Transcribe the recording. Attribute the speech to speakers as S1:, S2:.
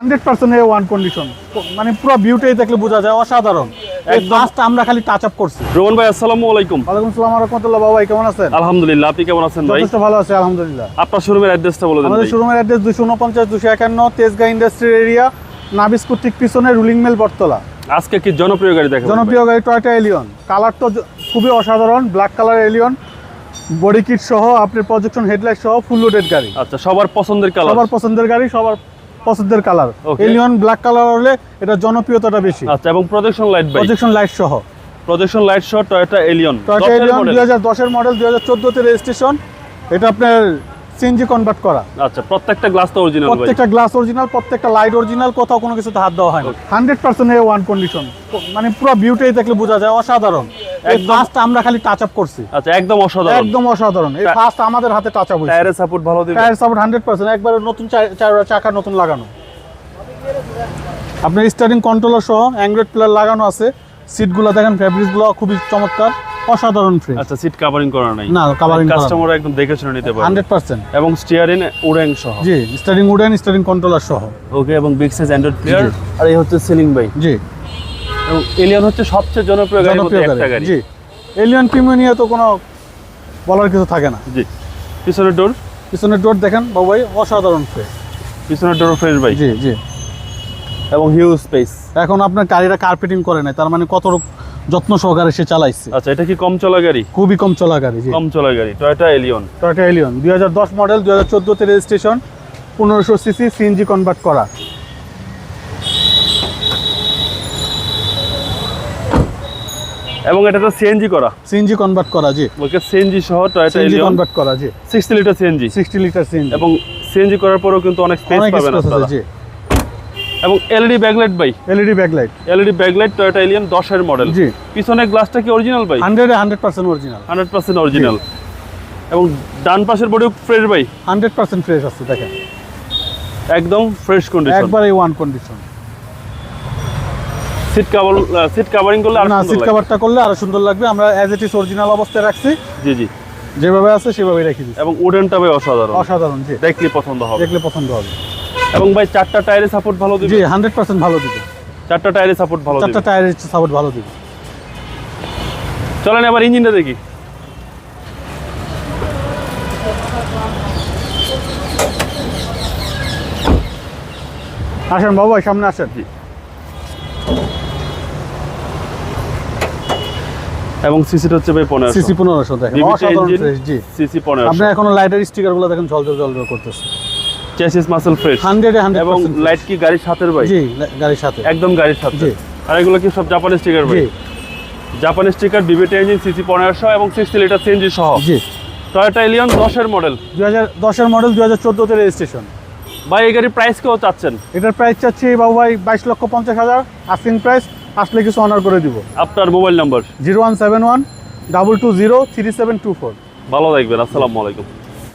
S1: Hundred percent one condition মানে পুরো beauty দেখলে বোঝা যায় অসাধারণ। আমরা খালি টাচ আপ করছি।
S2: রোহন ভাই আসসালামু আলাইকুম।
S1: ওয়ালাইকুম সালাম রহমতুল্লাহ। বাবা কেমন আছেন?
S2: আলহামদুলিল্লাহ আপনি কেমন আছেন ভাই?
S1: যথেষ্ট ভালো আছে আলহামদুলিল্লাহ।
S2: আপনার শোরুমের অ্যাড্রেসটা বলে দেন
S1: আমাদের শোরুমের অ্যাড্রেস দুশো উনপঞ্চাশ দুশো একান্ন তেজগাঁ ইন্ডাস্ট্রি এরিয়া নাবিস্কুর ঠিক পিছনে রুলিং মেল বটতলা।
S2: আজকে কি জনপ্রিয় গাড়ি দেখাবেন
S1: জনপ্রিয় গাড়ি টয়টা এলিয়ন কালার তো খুবই অসাধারণ black colour Allion body kit সহ আপনার প্রজেকশন হেডলাইট সহ ফুল লোডেড গাড়ি।
S2: আচ্ছা সবার পছন্দের কালার
S1: সবার পছন্দের গাড়ি সবার পছন্দের কালার. এলিয়ন ব্ল্যাক কালার হলে এটা জনপ্রিয়তাটা বেশি।
S2: আচ্ছা এবং প্রজেকশন লাইট ভাই
S1: প্রজেকশন লাইট সহ।
S2: প্রজেকশন লাইট সহ টয়োটা এলিয়ন
S1: টয়টা এলিয়ন দুই হাজার দশের মডেল দুই হাজার চোদ্দোতে রেজিস্ট্রেশন এটা আপনার সিএনজি কনভার্ট করা।
S2: আচ্ছা প্রত্যেকটা গ্লাস তো অরিজিনাল
S1: প্রত্যেকটা গ্লাস অরিজিনাল প্রত্যেকটা লাইট অরিজিনাল কোথাও কোনো কিছুতে হাত দেওয়া হয় না hundred percent A one condition মানে পুরো বিউটি দেখলে বোঝা যায় অসাধারণ। ফার্স্ট আমরা খালি টাচ আপ করছি।
S2: আচ্ছা একদম অসাধারণ।
S1: একদম অসাধারণ। এই ফার্স্ট আমাদের হাতে টাচ আপ হয়েছে।
S2: টায়ারের সাপোর্ট ভালো দিবে।
S1: টায়ার সাপোর্ট হান্ড্রেড পার্সেন্ট একবারে নতুন চার- চার- চাকা নতুন লাগানো। আপনার স্টারিং কন্ট্রোলার সহ অ্যান্ড্রয়েড প্লেয়ার লাগানো আছে। সিটগুলো দেখেন ফ্যাব্রিক্সগুলো খুবই চমৎকার। অসাধারণ ফ্রেশ
S2: আচ্ছা সিট কভারিং করা নাই।
S1: না কাভারিং
S2: কাস্টমার একদম দেখে শুনে নিতে পারে
S1: হান্ড্রেড পার্সেন্ট
S2: এবং স্টিয়ারিং উড়েং সহ।
S1: জি স্টারিং উডেন স্টারিং কন্ট্রোলার সহ।
S2: ওকে এবং বিগ সাইজ অ্যান্ড্রয়েড প্লেয়ার আর এই হচ্ছে সিলিং বাই
S1: জি।
S2: এলিয়ন হচ্ছে সবচেয়ে জনপ্রিয় একটা
S1: গাড়ি।
S2: গাড়ি।
S1: জি। এলিয়ন প্রিমিয়াম নিয়ে তো কোনো বলার কিছু থাকে না।
S2: জি। পিছনের ডোর
S1: পিছনের ডোর দেখেন বাবু ভাই অসাধারণ ফ্রেশ
S2: পিছনের ডোর ফ্রেশ ভাই
S1: জি জি।
S2: এবং হিউজ স্পেস
S1: এখন আপনার গাড়িটা কার্পেটিং করে নাই তার মানে কত যত্ন সহকারে সে চালাইছে।
S2: আচ্ছা এটা কি কম চলা গাড়ি?
S1: খুবই কম চলা গাড়ি জি।
S2: কম চলা গাড়ি টয়োটা এলিয়ন
S1: টয়টা এলিয়ন দুই হাজার দশ মডেল দুই হাজার চোদ্দোতে রেজিস্ট্রেশন পনেরোশো সিসি সিএনজি কনভার্ট করা।
S2: এবং এটা তো সিএনজি করা।
S1: সিএনজি কনভার্ট করা জি।
S2: ওকে সিএনজি সহ টয়োটা
S1: সিএনজি
S2: এলিয়ন
S1: কনভার্ট করা জি।
S2: 60 litre CNG
S1: sixty litre CNG
S2: এবং সিএনজি করার পরেও কিন্তু অনেক স্পেস পাবেন আপনারা।
S1: জি।
S2: এবং এলইডি ব্যাকলাইট ভাই।
S1: LED backlight
S2: LED backlight Toyota Allion 10 এর মডেল
S1: জি।
S2: পিছনের গ্লাসটা কি অরিজিনাল ভাই?
S1: Hundred hundred percent original
S2: 100% original এবং ডান পাশের বডিও ফ্রেশ ভাই।
S1: হান্ড্রেড পার্সেন্ট ফ্রেশ আছে দেখেন।
S2: একদম ফ্রেশ কন্ডিশন
S1: একবারে one condition
S2: seat cover seat covering করলে আর
S1: না সিট। কাভারটা করলে আরও সুন্দর লাগবে। আমরা অ্যাজ ইট ইস অরিজিনাল অবস্থায় রাখছি।
S2: জি জি।
S1: যেভাবে আছে সেভাবে রেখে দিচ্ছি।
S2: এবং উডেনটা ভাই অসাধারণ।
S1: অসাধারণ জি।
S2: দেখলে পছন্দ হবে।
S1: দেখলে পছন্দ হবে।
S2: এবং ভাই চারটা টায়ারে সাপোর্ট ভালো
S1: জি
S2: দিবে
S1: হান্ড্রেড পার্সেন্ট ভালো দিবে।
S2: চারটা টায়ারে সাপোর্ট ভালো
S1: চারটা
S2: দিবে।
S1: টায়ারের সাপোর্ট ভালো দিবে।
S2: চলেন এবার ইঞ্জিনটা দেখি।
S1: আসেন বাবু ভাই, সামনে আসেন।
S2: জি। এবং সিসিটা হচ্ছে ভাই পনেরো
S1: সিসি পনেরোশো দেখেন অসাধারণ ফ্রেশ জি।
S2: সিসি পনেরো
S1: আপনি এখনও লাইটের স্টিকারগুলো দেখেন ঝলঝল ঝলঝল করতেছে।
S2: চেসিস মাসেল ফ্রেশ
S1: হান্ড্রেডে হান্ড্রেড
S2: এবং লাইট কি গাড়ির সাথের ভাই?
S1: জি গাড়ির সাথে।
S2: একদম গাড়ির সাথে।
S1: জি।
S2: আর এগুলো কি সব জাপানি স্টিকার ভাই?
S1: জি।
S2: জাপানি স্টিকার বিবিটি ইঞ্জিন সিসি পনেরোশো এবং সিক্সটি লিটার সিএনজি সহ।
S1: জি।
S2: টয়োটা এলিয়ন দশের মডেল
S1: দুই হাজার দশের মডেল দুই হাজার চোদ্দোতে রেজিস্ট্রেশন
S2: ভাই এই গাড়ির প্রাইস কেউ চাচ্ছেন?
S1: এটার প্রাইস চাচ্ছি বাবু ভাই বাইশ লক্ষ পঞ্চাশ হাজার। আস্কিং প্রাইস আসলে কিছু অনার করে দিব।
S2: আপনার mobile number
S1: zero one seven one double two zero three seven two four.
S2: ভালো থাকবেন আসসালামু আলাইকুম।